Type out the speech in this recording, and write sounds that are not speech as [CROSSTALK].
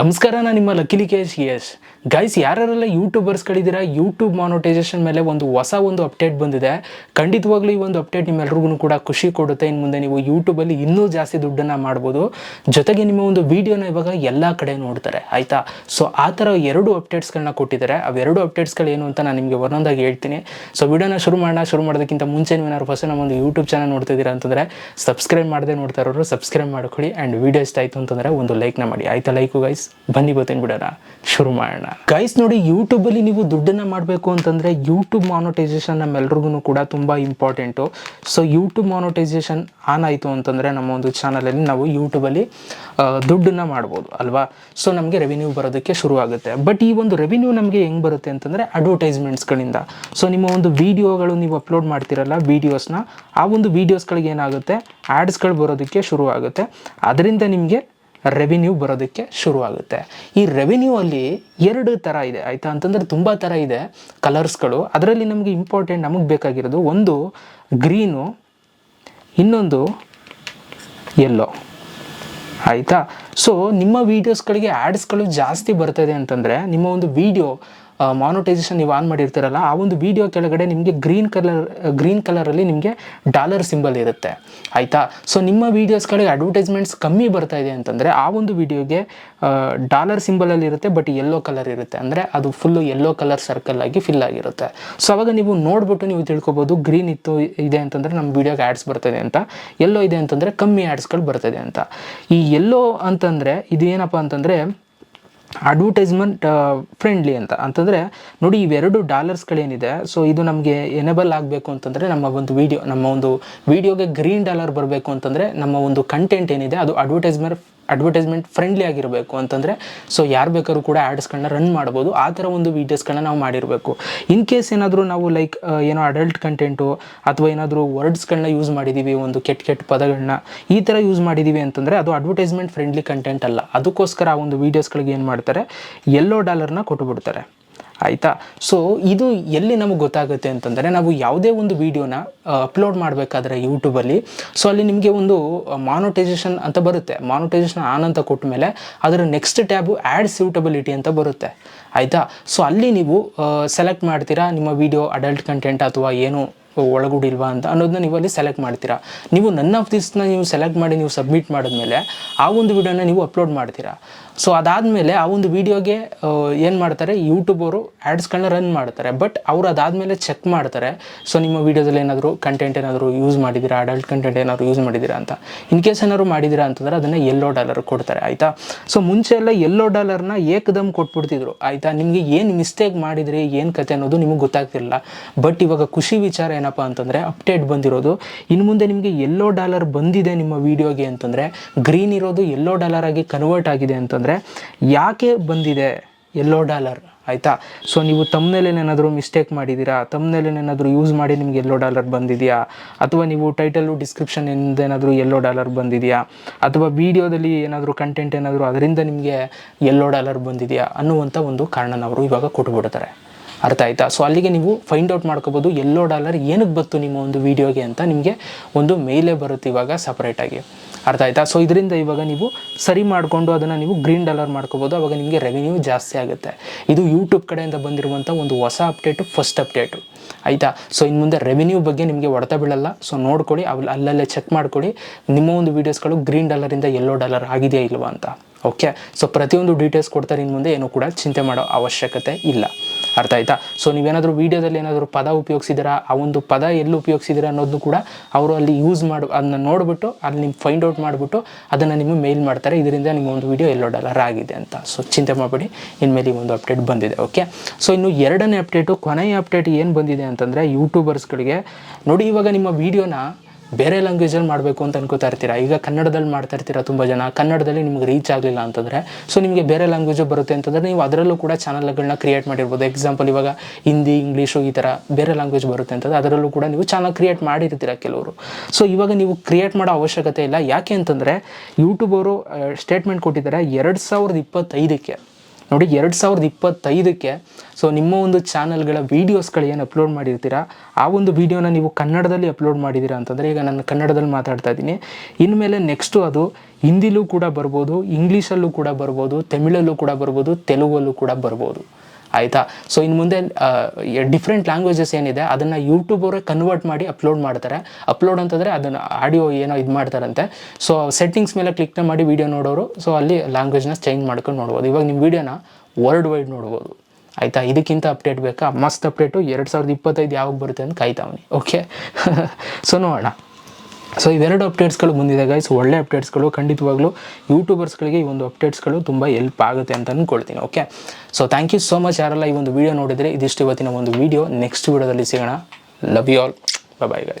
ನಮಸ್ಕಾರ ನಾನು ನಿಮ್ಮ ಲಕಿಲಿ ಕೇಶ್ ಯಶ್ ಗೈಸ್ ಯಾರೆಲ್ಲ ಯೂಟ್ಯೂಬರ್ಸ್ಗಳಿದ್ದೀರಾ ಯೂಟ್ಯೂಬ್ ಮಾನೋಟೈಸೇಷನ್ ಮೇಲೆ ಒಂದು ಹೊಸ ಒಂದು ಅಪ್ಡೇಟ್ ಬಂದಿದೆ. ಖಂಡಿತವಾಗ್ಲೂ ಈ ಒಂದು ಅಪ್ಡೇಟ್ ನಿಮ್ಮೆಲ್ರಿಗೂ ಕೂಡ ಖುಷಿ ಕೊಡುತ್ತೆ. ಇನ್ನು ಮುಂದೆ ನೀವು ಯೂಟ್ಯೂಬಲ್ಲಿ ಇನ್ನೂ ಜಾಸ್ತಿ ದುಡ್ಡನ್ನು ಮಾಡ್ಬೋದು. ಜೊತೆಗೆ ನಿಮ್ಮ ಒಂದು ವಿಡಿಯೋನ ಇವಾಗ ಎಲ್ಲ ಕಡೆ ನೋಡ್ತಾರೆ, ಆಯಿತಾ? ಸೊ ಆ ಥರ ಎರಡು ಅಪ್ಡೇಟ್ಸ್ಗಳನ್ನ ಕೊಟ್ಟಿದ್ದಾರೆ. ಅವೆರಡು ಅಪ್ಡೇಟ್ಸ್ಗಳು ಏನು ಅಂತ ನಾನು ನಿಮಗೆ ಒಂದೊಂದಾಗಿ ಹೇಳ್ತೀನಿ. ಸೊ ವಿಡಿಯೋನ ಶುರು ಮಾಡೋಣ. ಶುರು ಮಾಡೋದಕ್ಕಿಂತ ಮುಂಚೆ ನೀವು ಏನಾದ್ರು ಫಸ್ಟ್ ನಮ್ಮ ಒಂದು ಯೂಟ್ಯೂಬ್ ಚಾನಲ್ ನೋಡ್ತಿದ್ದೀರಾ ಅಂತಂದರೆ ಸಬ್ಸ್ಕ್ರೈಬ್ ಮಾಡದೆ ನೋಡ್ತಾ ಇರೋರು ಸಬ್ಸ್ಕ್ರೈಬ್ ಮಾಡ್ಕೊಳ್ಳಿ. ಆ್ಯಂಡ್ ವೀಡಿಯೋ ಇಷ್ಟ ಆಯಿತು ಅಂತಂದರೆ ಒಂದು ಲೈಕ್ನ ಮಾಡಿ. ಆಯಿತಾ ಲೈಕು ಗೈಸ್ ಬನ್ನಿ ಗೊತ್ತೇನು ಬಿಡೋಣ ಶುರು ಮಾಡೋಣ. ಗೈಸ್ ನೋಡಿ ಯೂಟ್ಯೂಬಲ್ಲಿ ನೀವು ದುಡ್ಡನ್ನು ಮಾಡಬೇಕು ಅಂತಂದರೆ ಯೂಟ್ಯೂಬ್ ಮಾನಿಟೈಸೇಷನ್ ನಮ್ಮೆಲ್ರಿಗೂ ಕೂಡ ತುಂಬ important so YouTube monetization on ಆಯಿತು ಅಂತಂದರೆ ನಮ್ಮ ಒಂದು ಚಾನಲಲ್ಲಿ ನಾವು ಯೂಟ್ಯೂಬಲ್ಲಿ ದುಡ್ಡನ್ನು ಮಾಡ್ಬೋದು, ಅಲ್ವಾ? ಸೊ ನಮಗೆ ರೆವಿನ್ಯೂ ಬರೋದಕ್ಕೆ ಶುರು ಆಗುತ್ತೆ. ಬಟ್ ಈ ಒಂದು ರೆವಿನ್ಯೂ ನಮಗೆ ಹೆಂಗೆ ಬರುತ್ತೆ ಅಂತಂದರೆ ಅಡ್ವರ್ಟೈಸ್ಮೆಂಟ್ಸ್ಗಳಿಂದ ಸೊ ನಿಮ್ಮ ಒಂದು ವೀಡಿಯೋಗಳು ನೀವು ಅಪ್ಲೋಡ್ ಮಾಡ್ತಿರಲ್ಲ ವೀಡಿಯೋಸ್ನ ಆ ಒಂದು ವೀಡಿಯೋಸ್ಗಳಿಗೆ ಏನಾಗುತ್ತೆ? ಆ್ಯಡ್ಸ್ಗಳು ಬರೋದಕ್ಕೆ ಶುರು ಆಗುತ್ತೆ. ಅದರಿಂದ ನಿಮಗೆ ರೆವಿನ್ಯೂ ಬರೋದಕ್ಕೆ ಶುರುವಾಗುತ್ತೆ. ಈ ರೆವಿನ್ಯೂ ಅಲ್ಲಿ ಎರಡು ಥರ ಇದೆ. ಆಯಿತಾ? ಅಂತಂದರೆ ತುಂಬ ಥರ ಇದೆ ಕಲರ್ಸ್ಗಳು ಅದರಲ್ಲಿ ನಮಗೆ ಇಂಪಾರ್ಟೆಂಟ್ ನಮಗೆ ಬೇಕಾಗಿರೋದು ಒಂದು ಗ್ರೀನು ಇನ್ನೊಂದು ಎಲ್ಲೋ ಆಯಿತಾ? ಸೊ ನಿಮ್ಮ ವೀಡಿಯೋಸ್ಗಳಿಗೆ ಆ್ಯಡ್ಸ್ಗಳು ಜಾಸ್ತಿ ಬರ್ತದೆ ಅಂತಂದರೆ, ನಿಮ್ಮ ಒಂದು ವೀಡಿಯೋ ಮಾನಿಟೈಸೇಷನ್ ನೀವು ಆನ್ ಮಾಡಿರ್ತೀರಲ್ಲ, ಆ ಒಂದು ವಿಡಿಯೋ ಕೆಳಗಡೆ ನಿಮಗೆ ಗ್ರೀನ್ ಕಲರ್ ಗ್ರೀನ್ ಕಲರಲ್ಲಿ ನಿಮಗೆ ಡಾಲರ್ ಸಿಂಬಲ್ ಇರುತ್ತೆ. ಆಯಿತಾ? ಸೊ ನಿಮ್ಮ ವೀಡಿಯೋಸ್ಗಳಿಗೆ ಅಡ್ವರ್ಟೈಸ್ಮೆಂಟ್ಸ್ ಕಮ್ಮಿ ಬರ್ತಾ ಇದೆ ಅಂತಂದರೆ, ಆ ಒಂದು ವಿಡಿಯೋಗೆ ಡಾಲರ್ ಸಿಂಬಲಲ್ಲಿ ಇರುತ್ತೆ ಬಟ್ ಎಲ್ಲೋ ಕಲರ್ ಇರುತ್ತೆ. ಅಂದರೆ ಅದು ಫುಲ್ಲು ಯೆಲ್ಲೋ ಕಲರ್ ಸರ್ಕಲ್ ಆಗಿ ಫಿಲ್ ಆಗಿರುತ್ತೆ. ಸೊ ಅವಾಗ ನೀವು ನೋಡ್ಬಿಟ್ಟು ನೀವು ತಿಳ್ಕೊಬೋದು ಗ್ರೀನ್ ಇತ್ತು, ಇದೆ ಅಂತಂದರೆ ನಮ್ಮ ವೀಡಿಯೋಗೆ ಆ್ಯಡ್ಸ್ ಬರ್ತದೆ ಅಂತ. ಎಲ್ಲೋ ಇದೆ ಅಂತಂದರೆ ಕಮ್ಮಿ ಆ್ಯಡ್ಸ್ಗಳು ಬರ್ತದೆ ಅಂತ. ಈ ಎಲ್ಲೋ ಅಂತಂದರೆ ಇದು ಏನಪ್ಪ ಅಂತಂದರೆ ಅಡ್ವರ್ಟೈಸ್ಮೆಂಟ್ ಫ್ರೆಂಡ್ಲಿ ಅಂತ. ಅಂತಂದರೆ ನೋಡಿ ಇವೆರಡು ಡಾಲರ್ಸ್ಗಳೇನಿದೆ ಸೊ ಇದು ನಮಗೆ ಎನೇಬಲ್ ಆಗಬೇಕು ಅಂತಂದರೆ ನಮ್ಮ ಒಂದು ವಿಡಿಯೋ ನಮ್ಮ ಒಂದು ವಿಡಿಯೋಗೆ ಗ್ರೀನ್ ಡಾಲರ್ ಬರಬೇಕು ಅಂತಂದರೆ ನಮ್ಮ ಒಂದು ಕಂಟೆಂಟ್ ಏನಿದೆ ಅದು ಅಡ್ವರ್ಟೈಸ್ಮೆಂಟ್ ಅಡ್ವರ್ಟೈಸ್ಮೆಂಟ್ ಫ್ರೆಂಡ್ಲಿ ಆಗಿರಬೇಕು ಅಂತಂದರೆ ಸೊ ಯಾರು ಬೇಕಾದ್ರೂ ಕೂಡ ಆ್ಯಡ್ಸ್ಗಳನ್ನ ರನ್ ಮಾಡ್ಬೋದು. ಆ ಥರ ಒಂದು ವೀಡಿಯೋಸ್ಗಳನ್ನ ನಾವು ಮಾಡಿರಬೇಕು. ಇನ್ ಕೇಸ್ ಏನಾದರೂ ನಾವು ಲೈಕ್ ಏನೋ ಅಡಲ್ಟ್ ಕಂಟೆಂಟು ಅಥವಾ ಏನಾದರೂ ವರ್ಡ್ಸ್ಗಳನ್ನ ಯೂಸ್ ಮಾಡಿದ್ದೀವಿ ಒಂದು ಕೆಟ್ಟ ಕೆಟ್ಟ ಪದಗಳನ್ನ ಈ ಥರ ಯೂಸ್ ಮಾಡಿದ್ದೀವಿ ಅಂತಂದರೆ ಅದು ಅಡ್ವರ್ಟೈಸ್ಮೆಂಟ್ ಫ್ರೆಂಡ್ಲಿ ಕಂಟೆಂಟ್ ಅಲ್ಲ. ಅದಕ್ಕೋಸ್ಕರ ಆ ಒಂದು ವೀಡಿಯೋಸ್ಗಳಿಗೆ ಏನು ಮಾಡ್ತಾರೆ? ಎಲ್ಲೋ ಡಾಲರ್ನ ಕೊಟ್ಟುಬಿಡ್ತಾರೆ ಆಯಿತಾ? ಸೊ ಇದು ಎಲ್ಲಿ ನಮಗೆ ಗೊತ್ತಾಗುತ್ತೆ ಅಂತಂದರೆ ನಾವು ಯಾವುದೇ ಒಂದು ವೀಡಿಯೋನ ಅಪ್ಲೋಡ್ ಮಾಡಬೇಕಾದ್ರೆ ಯೂಟ್ಯೂಬಲ್ಲಿ ಸೊ ಅಲ್ಲಿ ನಿಮಗೆ ಒಂದು ಮಾನೋಟೈಸೇಷನ್ ಅಂತ ಬರುತ್ತೆ. ಮಾನೋಟೈಸೇಷನ್ ಆನ್ ಅಂತ ಕೊಟ್ಟ ಮೇಲೆ ಅದರ ನೆಕ್ಸ್ಟ್ ಟ್ಯಾಬು ಆ್ಯಡ್ ಸ್ಯೂಟಬಿಲಿಟಿ ಅಂತ ಬರುತ್ತೆ. ಆಯಿತಾ? ಸೊ ಅಲ್ಲಿ ನೀವು ಸೆಲೆಕ್ಟ್ ಮಾಡ್ತೀರಾ ನಿಮ್ಮ ವಿಡಿಯೋ ಅಡಲ್ಟ್ ಕಂಟೆಂಟ್ ಅಥವಾ ಏನು? ಒಳಗೂಡಿಲ್ವಾ ಅಂತ ಅನ್ನೋದನ್ನ ನೀವು ಅಲ್ಲಿ ಸೆಲೆಕ್ಟ್ ಮಾಡ್ತೀರಾ. ನೀವು ನನ್ನ ಆಫ್ ದಿಸ್ನ ನೀವು ಸೆಲೆಕ್ಟ್ ಮಾಡಿ ನೀವು ಸಬ್ಮಿಟ್ ಮಾಡಿದ್ಮೇಲೆ ಆ ಒಂದು ವಿಡಿಯೋನ ನೀವು ಅಪ್ಲೋಡ್ ಮಾಡ್ತೀರಾ. ಸೊ ಅದಾದಮೇಲೆ ಆ ಒಂದು ವಿಡಿಯೋಗೆ ಏನು ಮಾಡ್ತಾರೆ ಯೂಟ್ಯೂಬ್ ಅವರು ಆ್ಯಡ್ಸ್ಗಳನ್ನ ರನ್ ಮಾಡ್ತಾರೆ. ಬಟ್ ಅವರು ಅದಾದಮೇಲೆ ಚೆಕ್ ಮಾಡ್ತಾರೆ. ಸೊ ನಿಮ್ಮ ವೀಡಿಯೋದಲ್ಲಿ ಏನಾದರೂ ಕಂಟೆಂಟ್ ಏನಾದರೂ ಯೂಸ್ ಮಾಡಿದ್ದೀರಾ ಅಡಲ್ಟ್ ಕಂಟೆಂಟ್ ಏನಾದರೂ ಯೂಸ್ ಮಾಡಿದ್ದೀರಾ ಅಂತ. ಇನ್ ಕೇಸ್ ಏನಾದ್ರು ಮಾಡಿದ್ದೀರಾ ಅಂತಂದರೆ ಅದನ್ನು ಎಲ್ಲೋ ಡಾಲರ್ ಕೊಡ್ತಾರೆ, ಆಯಿತಾ? ಸೊ ಮುಂಚೆ ಎಲ್ಲ ಎಲ್ಲೋ ಡಾಲರ್ನ ಏಕದಮ್ ಕೊಟ್ಬಿಡ್ತಿದ್ರು, ಆಯಿತಾ? ನಿಮಗೆ ಏನು ಮಿಸ್ಟೇಕ್ ಮಾಡಿದ್ರಿ, ಏನು ಕತೆ ಅನ್ನೋದು ನಿಮಗೆ ಗೊತ್ತಾಗ್ತಿರಲಿಲ್ಲ. ಬಟ್ ಇವಾಗ ಖುಷಿ ವಿಚಾರ ಏನಪ್ಪ ಅಂತಂದರೆ ಅಪ್ಡೇಟ್ ಬಂದಿರೋದು. ಇನ್ನು ಮುಂದೆ ನಿಮಗೆ ಎಲ್ಲೋ ಡಾಲರ್ ಬಂದಿದೆ ನಿಮ್ಮ ವಿಡಿಯೋಗೆ ಅಂತಂದರೆ ಗ್ರೀನ್ ಇರೋದು ಎಲ್ಲೋ ಡಾಲರ್ ಆಗಿ ಕನ್ವರ್ಟ್ ಆಗಿದೆ ಅಂತಂದರೆ, ಯಾಕೆ ಬಂದಿದೆ ಎಲ್ಲೋ ಡಾಲರ್ ಆಯಿತಾ? ಸೊ ನೀವು ತಮ್ಮನೇಲೇನೇನಾದರೂ ಮಿಸ್ಟೇಕ್ ಮಾಡಿದ್ದೀರಾ? ತಮ್ಮನೇಲೇನೇನಾದರೂ ಯೂಸ್ ಮಾಡಿ ನಿಮಗೆ ಎಲ್ಲೋ ಡಾಲರ್ ಬಂದಿದೆಯಾ? ಅಥವಾ ನೀವು ಟೈಟಲು ಡಿಸ್ಕ್ರಿಪ್ಷನ್ ಏನಾದರೂ ಎಲ್ಲೋ ಡಾಲರ್ ಬಂದಿದೆಯಾ? ಅಥವಾ ವೀಡಿಯೋದಲ್ಲಿ ಏನಾದರೂ ಕಂಟೆಂಟ್ ಏನಾದರೂ ಅದರಿಂದ ನಿಮಗೆ ಎಲ್ಲೋ ಡಾಲರ್ ಬಂದಿದೆಯಾ? ಅನ್ನುವಂಥ ಒಂದು ಕಾರಣನ ಅವರು ಇವಾಗ ಕೊಟ್ಬಿಡ್ತಾರೆ. ಅರ್ಥ ಆಯ್ತಾ? ಸೊ ಅಲ್ಲಿಗೆ ನೀವು ಫೈಂಡ್ ಔಟ್ ಮಾಡ್ಕೋಬೋದು ಎಲ್ಲೋ ಡಾಲರ್ ಏನಕ್ಕೆ ಬಂತು ನಿಮ್ಮ ಒಂದು ವೀಡಿಯೋಗೆ ಅಂತ ನಿಮಗೆ ಒಂದು ಮೇಲೇ ಬರುತ್ತೆ ಇವಾಗ ಸಪ್ರೇಟಾಗಿ ಅರ್ಥ ಆಯ್ತಾ? ಸೊ ಇದರಿಂದ ಇವಾಗ ನೀವು ಸರಿ ಮಾಡಿಕೊಂಡು ಅದನ್ನು ನೀವು ಗ್ರೀನ್ ಡಾಲರ್ ಮಾಡ್ಕೋಬೋದು, ಅವಾಗ ನಿಮಗೆ ರೆವಿನ್ಯೂ ಜಾಸ್ತಿ ಆಗುತ್ತೆ. ಇದು ಯೂಟ್ಯೂಬ್ ಕಡೆಯಿಂದ ಬಂದಿರುವಂಥ ಒಂದು ಹೊಸ ಅಪ್ಡೇಟು ಫಸ್ಟ್ ಅಪ್ಡೇಟು ಆಯಿತಾ? ಸೊ ಇನ್ನು ಮುಂದೆ ರೆವಿನ್ಯೂ ಬಗ್ಗೆ ನಿಮಗೆ ಹೊಡೆತ ಬೀಳಲ್ಲ. ಸೊ ನೋಡ್ಕೊಳ್ಳಿ ಅಲ್ಲಿ ಅಲ್ಲಲ್ಲೇ ಚೆಕ್ ಮಾಡ್ಕೊಳ್ಳಿ. ನಿಮ್ಮ ಒಂದು ವೀಡಿಯೋಸ್ಗಳು ಗ್ರೀನ್ ಡಾಲರಿಂದ ಯೆಲ್ಲೋ ಡಾಲರ್ ಆಗಿದೆಯಾ ಇಲ್ವಾ ಅಂತ. ಓಕೆ ಸೊ ಪ್ರತಿಯೊಂದು ಡೀಟೇಲ್ಸ್ ಕೊಡ್ತಾರೆ ಇನ್ನು ಮುಂದೆ, ಏನು ಕೂಡ ಚಿಂತೆ ಮಾಡೋ ಅವಶ್ಯಕತೆ ಇಲ್ಲ. ಅರ್ಥ ಆಯ್ತಾ? ಸೊ ನೀವೇನಾದರೂ ವೀಡಿಯೋದಲ್ಲಿ ಏನಾದರೂ ಪದ ಉಪಯೋಗಿಸಿದ್ದೀರಾ, ಆ ಒಂದು ಪದ ಎಲ್ಲಿ ಉಪಯೋಗಿಸಿದ್ದೀರಾ ಅನ್ನೋದನ್ನು ಕೂಡ ಅವರು ಅಲ್ಲಿ ಯೂಸ್ ಮಾಡಿ ಅದನ್ನ ನೋಡಿಬಿಟ್ಟು, ಅಲ್ಲಿ ನಿಮ್ಗೆ ಫೈಂಡ್ ಔಟ್ ಮಾಡಿಬಿಟ್ಟು, ಅದನ್ನು ನಿಮಗೆ ಮೇಲ್ ಮಾಡ್ತಾರೆ. ಇದರಿಂದ ನಿಮ್ಮ ಒಂದು ವೀಡಿಯೋ ಎಲ್ಲೋ ಡಾಲರ್ ಆಗಿದೆ ಅಂತ. ಸೊ ಚಿಂತೆ ಮಾಡಬೇಡಿ, ಇನ್ಮೇಲೆ ಈ ಒಂದು ಅಪ್ಡೇಟ್ ಬಂದಿದೆ ಓಕೆ ಸೊ ಇನ್ನು ಎರಡನೇ ಅಪ್ಡೇಟು ಕೊನೆಯ ಅಪ್ಡೇಟ್ ಏನು ಬಂದಿದೆ ಅಂತಂದರೆ ಯೂಟ್ಯೂಬರ್ಸ್ಗಳಿಗೆ ನೋಡಿ, ಇವಾಗ ನಿಮ್ಮ ವೀಡಿಯೋನ ಬೇರೆ ಲ್ಯಾಂಗ್ವೇಜಲ್ಲಿ ಮಾಡಬೇಕು ಅಂತ ಅನ್ಕೋತಾ ಇರ್ತೀರಾ? ಈಗ ಕನ್ನಡದಲ್ಲಿ ಮಾಡ್ತಾ ಇರ್ತೀರಾ ತುಂಬ ಜನ? ಕನ್ನಡದಲ್ಲಿ ನಿಮ್ಗೆ ರೀಚ್ ಆಗಲಿಲ್ಲ ಅಂತಂದರೆ? ಸೊ ನಿಮಗೆ ಬೇರೆ ಲ್ಯಾಂಗ್ವೇಜು ಬರುತ್ತೆ ಅಂತಂದರೆ ನೀವು ಅದರಲ್ಲೂ ಕೂಡ ಚಾನಲ್ಗಳನ್ನ ಕ್ರಿಯೇಟ್ ಮಾಡಿರ್ಬೋದು. ಎಕ್ಸಾಂಪಲ್ ಇವಾಗ ಹಿಂದಿ ಇಂಗ್ಲೀಷು ಈ ಥರ ಬೇರೆ ಲ್ಯಾಂಗ್ವೇಜ್ ಬರುತ್ತೆ ಅಂತಂದರೆ ಅದರಲ್ಲೂ ಕೂಡ ನೀವು ಚಾನಲ್ ಕ್ರಿಯೇಟ್ ಮಾಡಿರ್ತೀರ ಕೆಲವರು. ಸೊ ಇವಾಗ ನೀವು ಕ್ರಿಯೇಟ್ ಮಾಡೋ ಅವಶ್ಯಕತೆ ಇಲ್ಲ. ಯಾಕೆ ಅಂತಂದರೆ ಯೂಟ್ಯೂಬ್ ಅವರು ಸ್ಟೇಟ್ಮೆಂಟ್ ಕೊಟ್ಟಿದ್ದಾರೆ ಎರಡು ಸಾವಿರದ ಇಪ್ಪತ್ತೈದಕ್ಕೆ. ನೋಡಿ, ಎರಡು ಸಾವಿರದ ಇಪ್ಪತ್ತೈದಕ್ಕೆ ಸೊ ನಿಮ್ಮ ಒಂದು ಚಾನಲ್ಗಳ ವೀಡಿಯೋಸ್ಗಳು ಏನು ಅಪ್ಲೋಡ್ ಮಾಡಿರ್ತೀರಾ, ಆ ಒಂದು ವೀಡಿಯೋನ ನೀವು ಕನ್ನಡದಲ್ಲಿ ಅಪ್ಲೋಡ್ ಮಾಡಿದ್ದೀರಾ ಅಂತಂದರೆ ಈಗ ನಾನು ಕನ್ನಡದಲ್ಲಿ ಮಾತಾಡ್ತಾ ಇದ್ದೀನಿ. ಇನ್ಮೇಲೆ ನೆಕ್ಸ್ಟು ಅದು ಹಿಂದಿಲೂ ಕೂಡ ಬರ್ಬೋದು, ಇಂಗ್ಲೀಷಲ್ಲೂ ಕೂಡ ಬರ್ಬೋದು, ತಮಿಳಲ್ಲೂ ಕೂಡ ಬರ್ಬೋದು, ತೆಲುಗಲ್ಲೂ ಕೂಡ ಬರ್ಬೋದು. ಆಯಿತಾ? ಸೊ ಇನ್ನು ಮುಂದೆ ಡಿಫ್ರೆಂಟ್ ಲ್ಯಾಂಗ್ವೇಜಸ್ ಏನಿದೆ, ಅದನ್ನು ಯೂಟ್ಯೂಬ್ ಅವರೇ ಕನ್ವರ್ಟ್ ಮಾಡಿ ಅಪ್ಲೋಡ್ ಮಾಡ್ತಾರೆ. ಅಪ್ಲೋಡ್ ಅಂತಂದರೆ ಅದನ್ನು ಆಡಿಯೋ ಏನೋ ಇದು ಮಾಡ್ತಾರಂತೆ. ಸೊ ಸೆಟ್ಟಿಂಗ್ಸ್ ಮೇಲೆ ಕ್ಲಿಕ್ ಮಾಡಿ ವೀಡಿಯೋ ನೋಡೋರು. ಸೊ ಅಲ್ಲಿ ಲ್ಯಾಂಗ್ವೇಜ್ನ ಚೇಂಜ್ ಮಾಡ್ಕೊಂಡು ನೋಡ್ಬೋದು. ಇವಾಗ ನಿಮ್ಮ ವೀಡಿಯೋನ ವರ್ಲ್ಡ್ ವೈಡ್ ನೋಡ್ಬೋದು. ಆಯಿತಾ? ಇದಕ್ಕಿಂತ ಅಪ್ಡೇಟ್ ಬೇಕಾ? ಮಸ್ತ್ ಅಪ್ಡೇಟು ಎರಡು ಸಾವಿರದ ಇಪ್ಪತ್ತೈದು ಯಾವಾಗ ಬರುತ್ತೆ ಅಂತ ಕಾಯ್ತಾವನಿ ಓಕೆ ಸೊ [LAUGHS] ನೋಡೋಣ. ಸೊ ಇವೆರಡು ಅಪ್ಡೇಟ್ಸ್ಗಳು ಬಂದಿದೆ ಗೈಸ್ ಒಳ್ಳೆ ಅಪ್ಡೇಟ್ಸ್ಗಳು ಖಂಡಿತವಾಗ್ಲೂ ಯೂಟ್ಯೂಬರ್ಸ್ಗಳಿಗೆ ಈ ಒಂದು ಅಪ್ಡೇಟ್ಸ್ಗಳು ತುಂಬ ಎಲ್ಪ್ ಆಗುತ್ತೆ ಅಂತ ಅಂದ್ಕೊಳ್ತೀನಿ okay so thank you so much ಯಾರೆಲ್ಲ ಈ ಒಂದು ವಿಡಿಯೋ ನೋಡಿದರೆ. ಇದಿಷ್ಟು ಇವತ್ತಿನ ಒಂದು ವಿಡಿಯೋ ನೆಕ್ಸ್ಟ್ ವಿಡಿಯೋದಲ್ಲಿ ಸಿಗೋಣ. Love you all bye guys